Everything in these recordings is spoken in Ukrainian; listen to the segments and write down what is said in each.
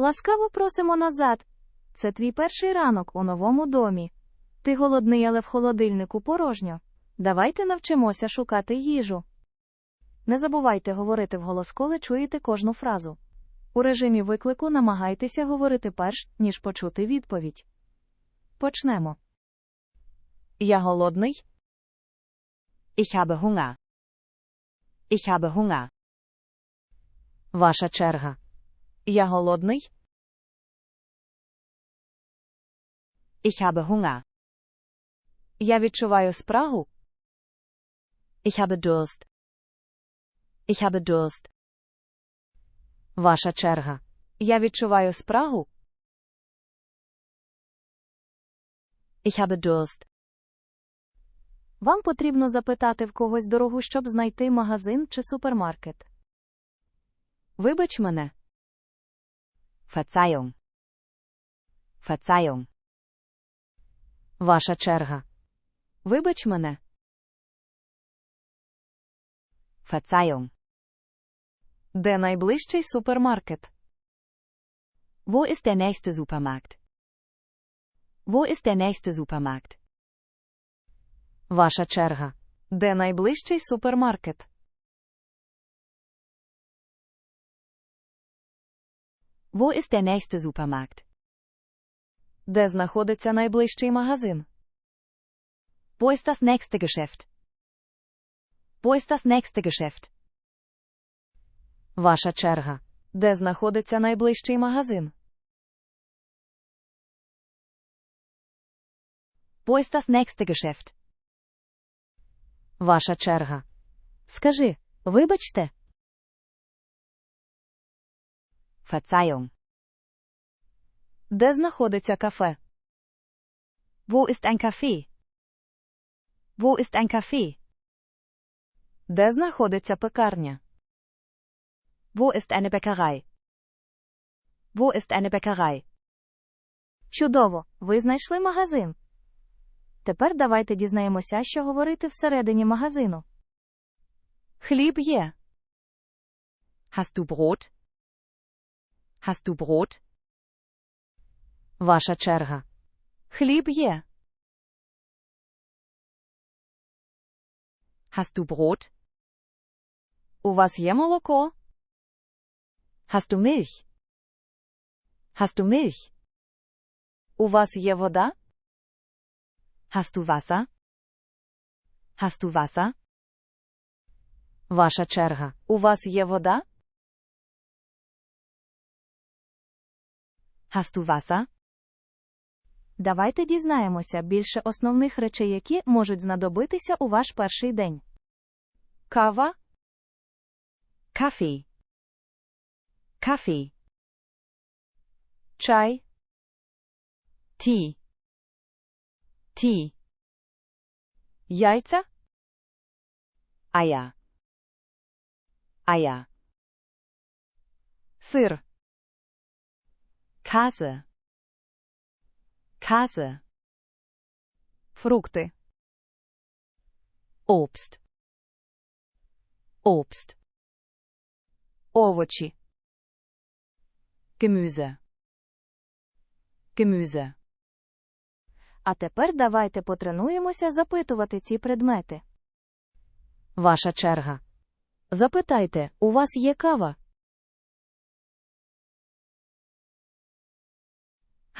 Ласкаво просимо назад. Це твій перший ранок у новому домі. Ти голодний, але в холодильнику порожньо. Давайте навчимося шукати їжу. Не забувайте говорити вголос, коли чуєте кожну фразу. У режимі виклику намагайтеся говорити перш, ніж почути відповідь. Почнемо. Я голодний. Ich habe Hunger. Ich habe Hunger. Ваша черга. Я голодний. Ich habe Hunger. Я відчуваю спрагу. Ich habe Durst. Ich habe Durst. Ваша черга. Я відчуваю спрагу. Ich habe Durst. Вам потрібно запитати в когось дорогу, щоб знайти магазин чи супермаркет. Вибач мене. Verzeihung. Verzeihung. Ваша черга. Вибач мене. Verzeihung. Де найближчий супермаркет? Wo ist der nächste Supermarkt? Wo ist der nächste Supermarkt? Ваша черга. Де найближчий супермаркет? Wo ist der nächste Supermarkt? Де знаходиться найближчий магазин? Wo ist das nächste Geschäft? Wo ist das nächste Geschäft? Ваша черга. Де знаходиться найближчий магазин? Wo ist das nächste Geschäft? Ваша черга. Скажи, вибачте, Verzeihung. де знаходиться кафе? Wo ist ein Café? Wo ist ein Café? Де знаходиться пекарня? Wo ist eine Bäckerei? Wo ist eine Bäckerei? Чудово! Ви знайшли магазин. Тепер давайте дізнаємося, що говорити всередині магазину. Хліб є. Hast du Brot? Hast du Brot? Ваша черга. Хліб є. Hast du Brot? У вас є молоко? Hast du Milch? Hast du Milch? У вас є вода? Hast du Wasser? Hast du Wasser? Ваша черга. У вас є вода? Hast du Wasser? Давайте дізнаємося більше основних речей, які можуть знадобитися у ваш перший день. Кава, Kaffee. Kaffee. чай, Tee. Tee. яйця, Eier. Eier. сир, Käse. Käse. фрукти, Obst. Obst. овочі, Gemüse. Gemüse. А тепер давайте потренуємося запитувати ці предмети. Ваша черга. Запитайте, у вас є кава?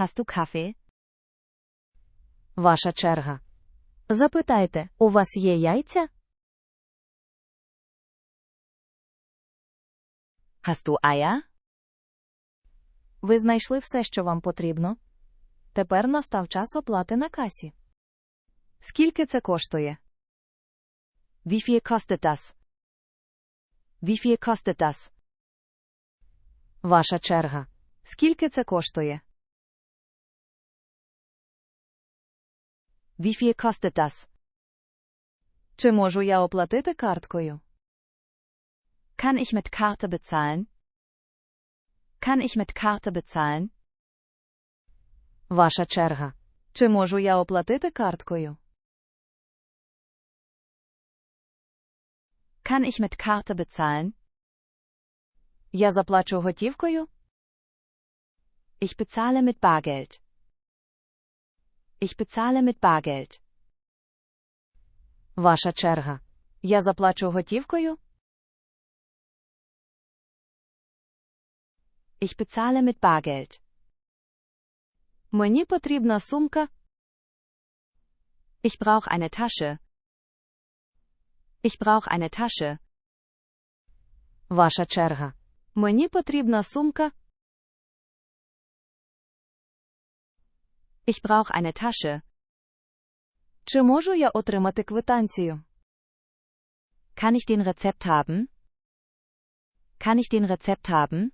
Hast du Kaffee? Ваша черга. Запитайте, у вас є яйця? Hast du Eier? Ви знайшли все, що вам потрібно. Тепер настав час оплати на касі. Скільки це коштує? Wie viel kostet das? Wie viel kostet das? Ваша черга. Скільки це коштує? Wie viel kostet das? Чи можу я оплатити карткою? Kann ich mit Karte bezahlen? Kann ich mit Karte bezahlen? Ваша черга. Чи можу я оплатити карткою? Kann ich mit Karte bezahlen? Я заплачу готівкою? Ich bezahle mit Bargeld. Ich bezahle mit Bargeld. Ваша черга. Я заплачу готівкою. Ich bezahle mit Bargeld. Мені потрібна сумка. Ich brauche eine Tasche. Ich brauche eine Tasche. Ваша черга. Мені потрібна сумка. Ich brauche eine Tasche. Чи можу я отримати квитанцію? Kann ich den Rezept haben? Kann ich den Rezept haben?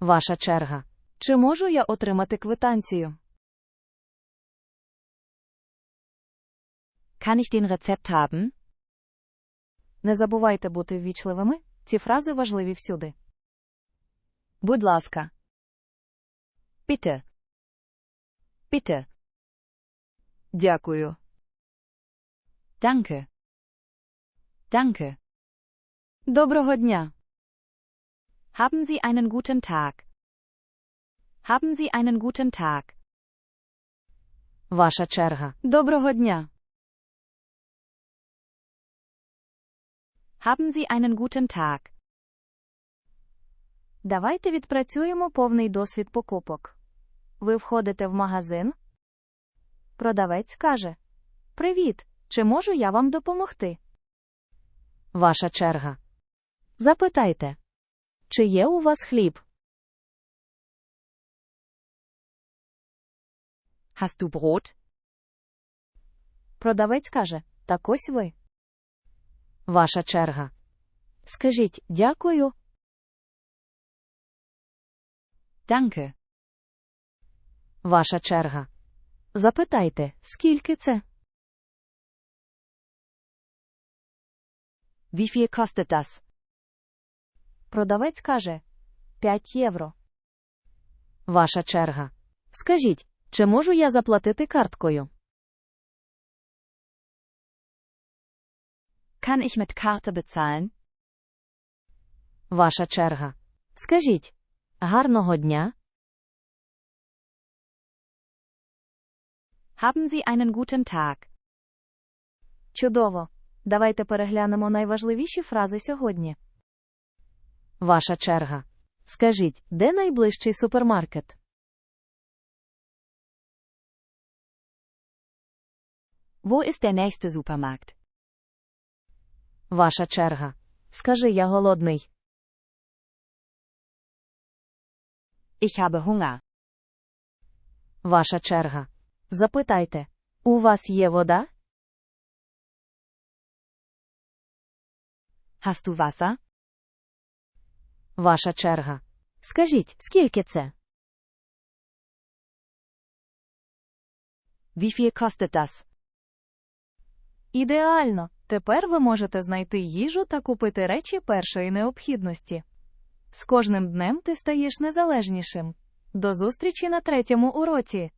Ваша черга. Чи можу я отримати квитанцію? Kann ich den Rezept haben? Не забувайте бути ввічливими. Ці фрази важливі всюди. Будь ласка. Bitte. Bitte. Дякую. Danke. Danke. Доброго дня. Haben Sie einen guten Tag. Haben Sie einen guten Tag. Ваша черга. Доброго дня. Haben Sie einen guten Tag. Давайте відпрацюємо повний досвід покупок. Ви входите в магазин. Продавець каже: Привіт! Чи можу я вам допомогти? Ваша черга. Запитайте. Чи є у вас хліб? Hast du Brot? Продавець каже: Так ось ви. Ваша черга. Скажіть дякую. Danke. Ваша черга. Запитайте, скільки це? Wie viel kostet das? Продавець каже 5 євро. Ваша черга. Скажіть, чи можу я заплатити карткою? Kann ich mit Karte bezahlen? Ваша черга. Скажіть. Гарного дня. Haben Sie einen guten Tag. Чудово. Давайте переглянемо найважливіші фрази сьогодні. Ваша черга. Скажіть, де найближчий супермаркет? Wo ist der nächste Supermarkt? Ваша черга. Скажи, я голодний. Ich habe Hunger. Ваша черга. Запитайте. У вас є вода? Hast du Wasser? Ваша черга. Скажіть, скільки це? Wie viel kostet das? Ідеально. Тепер ви можете знайти їжу та купити речі першої необхідності. З кожним днем ти стаєш незалежнішим. До зустрічі на третьому уроці.